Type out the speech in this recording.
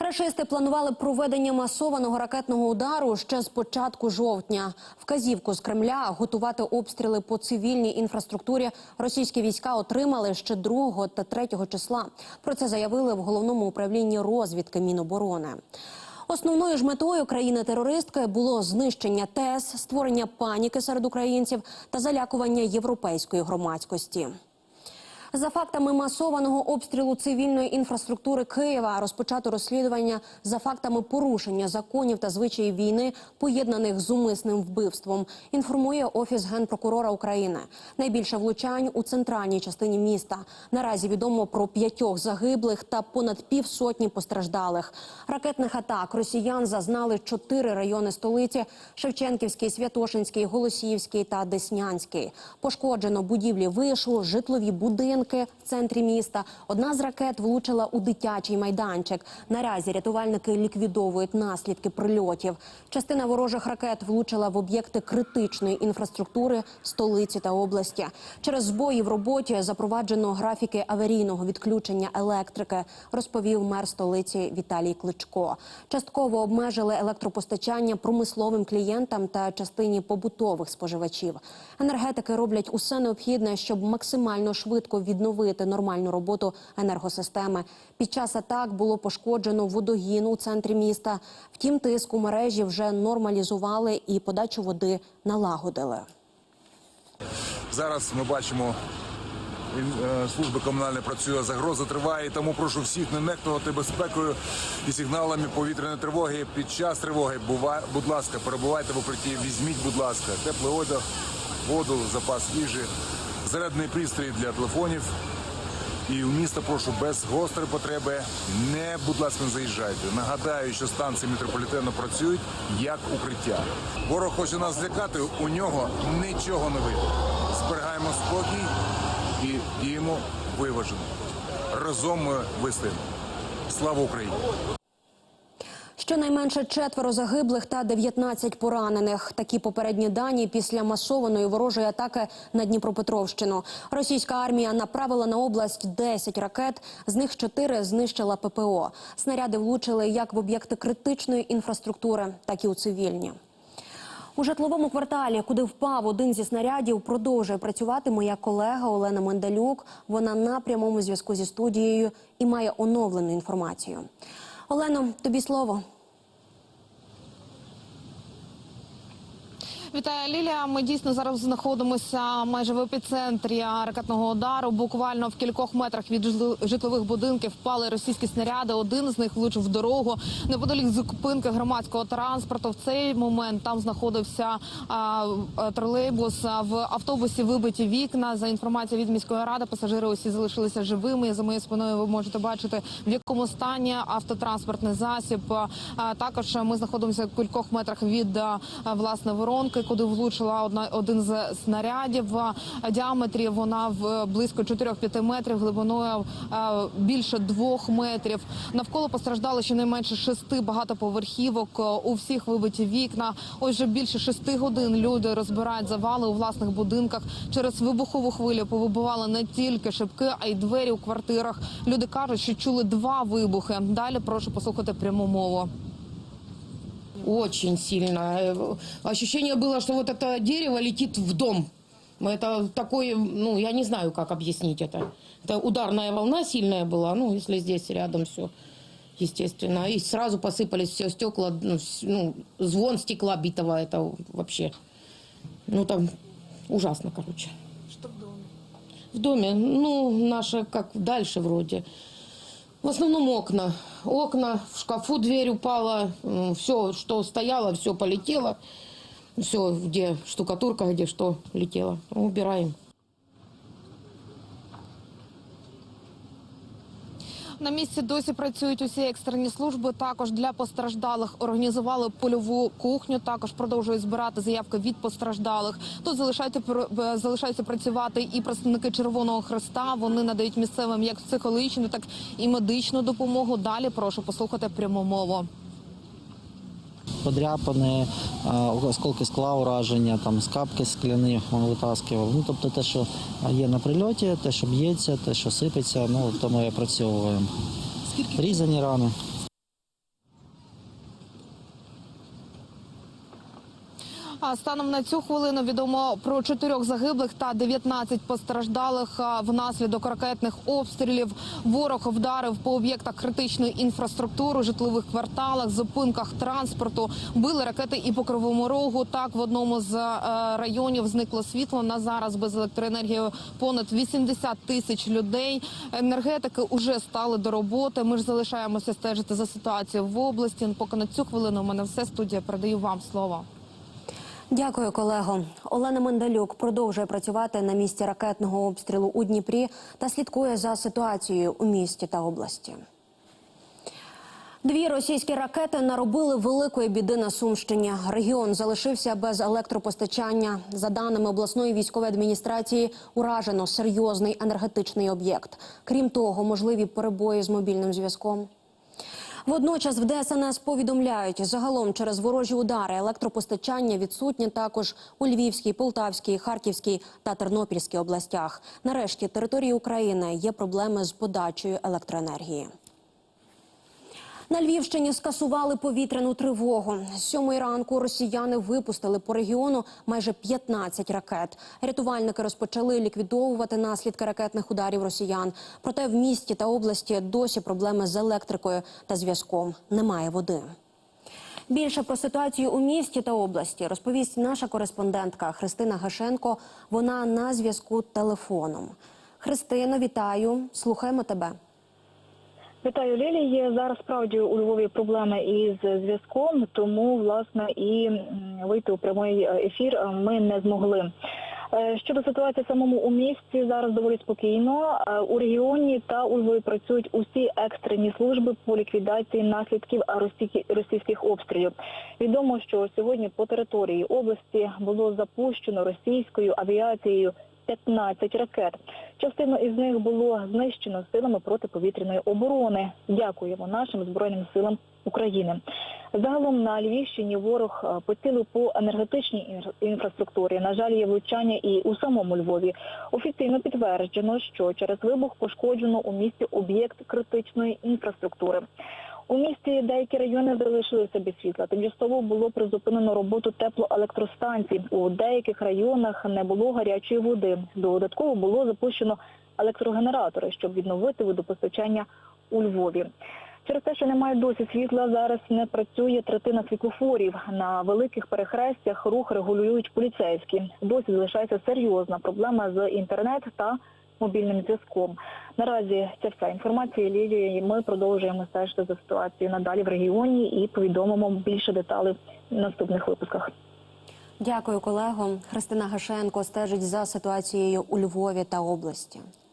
Рашисти планували проведення масованого ракетного удару ще з початку жовтня. Вказівку з Кремля готувати обстріли по цивільній інфраструктурі російські війська отримали ще 2 та 3 числа. Про це заявили в головному управлінні розвідки Міноборони. Основною ж метою країни-терористки було знищення ТЕС, створення паніки серед українців та залякування європейської громадськості. За фактами масованого обстрілу цивільної інфраструктури Києва розпочато розслідування за фактами порушення законів та звичаїв війни, поєднаних з умисним вбивством. Інформує офіс генпрокурора України. Найбільше влучань у центральній частині міста. Наразі відомо про п'ятьох загиблих та понад півсотні постраждалих. Ракетних атак росіян зазнали чотири райони столиці: Шевченківський, Святошинський, Голосіївський та Деснянський. Пошкоджено будівлі вишу, житлові будинки в центрі міста. Одна з ракет влучила у дитячий майданчик. Наразі рятувальники ліквідовують наслідки прильотів. Частина ворожих ракет влучила в об'єкти критичної інфраструктури столиці та області. Через збої в роботі запроваджено графіки аварійного відключення електрики, розповів мер столиці Віталій Кличко. Частково обмежили електропостачання промисловим клієнтам та частині побутових споживачів. Енергетики роблять усе необхідне, щоб максимально швидко відновити нормальну роботу енергосистеми. Pід час атак було пошкоджено водогін у центрі міста. Втім, тиск у мережі вже нормалізували і подачу води налагодили. Зараз ми бачимо, е, служба працює, загроза триває, тому прошу всіх не нехтувати безпекою і сигналами повітряної тривоги. Під час тривоги, будь ласка, перебувайте в укритті, візьміть, будь ласка, теплий одяг, воду, запас їжі, зарядний пристрій для телефонів. І в місто прошу без гострої потреби не, будь ласка, не заїжджайте. Нагадаю, що станції метрополітену працюють як укриття. Ворог хоче нас злякати, у нього нічого не вийде. Зберігаємо спокій і діємо виважено. Разом ми вистоїмо. Слава Україні! Щонайменше четверо загиблих та 19 поранених. Такі попередні дані після масованої ворожої атаки на Дніпропетровщину. Російська армія направила на область 10 ракет, з них 4 знищила ППО. Снаряди влучили як в об'єкти критичної інфраструктури, так і у цивільні. У житловому кварталі, куди впав один зі снарядів, продовжує працювати моя колега Олена Мендалюк. Вона на прямому зв'язку зі студією і має оновлену інформацію. Олено, тобі слово. Вітаю, Лілія. Ми дійсно зараз знаходимося майже в епіцентрі ракетного удару. Буквально в кількох метрах від житл- житлових будинків впали російські снаряди. Один з них влучив в дорогу неподалік зупинки громадського транспорту. В цей момент там знаходився а, а, тролейбус. В автобусі вибиті вікна. За інформацією від міської ради, пасажири усі залишилися живими. За моєю спиною ви можете бачити, в якому стані автотранспортний засіб. А, Також ми знаходимося в кількох метрах від а, власне воронки, куди влучила одна один з снарядів. Діаметрі вона в близько 4-5 метрів, глибиною більше 2 метрів. Навколо постраждали щонайменше шести багатоповерхівок. У всіх вибиті вікна. Ось вже більше шести годин люди розбирають завали у власних будинках. Через вибухову хвилю повибивали не тільки шибки, а й двері у квартирах. Люди кажуть, що чули два вибухи. Далі прошу послухати пряму мову. Очень сильно. Э, Ощущение было, что вот это дерево летит в дом. Это такое, ну, я не знаю, как объяснить это. Это ударная волна сильная была, ну, если здесь рядом все, естественно. И сразу посыпались все стекла, ну, ну, звон стекла битого, это вообще, ну, там ужасно, короче. Що в домі? В доме, ну, наше как дальше вроде. В основном окна. Окна, в шкафу дверь упала, все, что стояло, все полетело. Все, где штукатурка, где что летело. Убираем. На місці досі працюють усі екстрені служби. Також для постраждалих організували польову кухню. Також продовжують збирати заявки від постраждалих. Тут залишаються залишаються працювати і представники Червоного Хреста. Вони надають місцевим як психологічну, так і медичну допомогу. Далі прошу послухати пряму мову. Подряпини, осколки скла ураження, там скапки скляні витаскував. Ну, тобто те, що є на прильоті, те, що б'ється, те, що сипеться, ну, то ми опрацьовуємо. Різані рани. Станом на цю хвилину відомо про чотирьох загиблих та 19 постраждалих внаслідок ракетних обстрілів. Ворог вдарив по об'єктах критичної інфраструктури, житлових кварталах, зупинках транспорту. Били ракети і по кривому рогу. Так в одному з е, районів зникло світло. На зараз без електроенергії понад 80 тисяч людей. Енергетики вже стали до роботи. Ми ж залишаємося стежити за ситуацією в області. Поки на цю хвилину у мене все студія. Передаю вам слово. Дякую, колего. Олена Мендалюк продовжує працювати на місці ракетного обстрілу у Дніпрі та слідкує за ситуацією у місті та області. Дві російські ракети наробили великої біди на Сумщині. Регіон залишився без електропостачання. За даними обласної військової адміністрації, уражено серйозний енергетичний об'єкт. Крім того, можливі перебої з мобільним зв'язком. Водночас в ДСНС повідомляють, загалом через ворожі удари електропостачання відсутнє також у Львівській, Полтавській, Харківській та Тернопільській областях. Нарешті території України є проблеми з подачею електроенергії. На Львівщині скасували повітряну тривогу. З сьомої ранку росіяни випустили по регіону майже 15 ракет. Рятувальники розпочали ліквідовувати наслідки ракетних ударів росіян. Проте в місті та області досі проблеми з електрикою та зв'язком. Немає води. Більше про ситуацію у місті та області розповість наша кореспондентка Христина Гашенко. Вона на зв'язку телефоном. Христино, вітаю. Слухаємо тебе. Вітаю, Лілії. Зараз справді у Львові проблеми із зв'язком, тому власне і вийти у прямий е, ефір е, ми не змогли. Е, Щодо ситуації самому у місті, зараз доволі спокійно. У регіоні та у Львові працюють усі екстрені служби по ліквідації наслідків російських обстрілів. Відомо, що сьогодні по території області було запущено російською авіацією 15 ракет. Частину із них було знищено силами протиповітряної оборони. Дякуємо нашим збройним силам України. Загалом на Львівщині ворог е, поцілив по енергетичній інфраструктурі. На жаль, є влучання і у самому Львові. Офіційно підтверджено, що через вибух пошкоджено у місті об'єкт критичної інфраструктури. У місті деякі райони залишилися без світла. Тимчасово було призупинено роботу теплоелектростанцій. У деяких районах не було гарячої води. Додатково було запущено електрогенератори, щоб відновити водопостачання у Львові. Через те, що немає досі світла, зараз не працює третина світлофорів. На великих перехрестях рух регулюють поліцейські. Досі залишається серйозна проблема з інтернет та мобільним зв'язком. Наразі це вся інформація Лілія. і Ми продовжуємо стежити за ситуацією надалі в регіоні і повідомимо більше деталей в наступних випусках. Дякую, колего. Христина Гашенко стежить за ситуацією у Львові та області.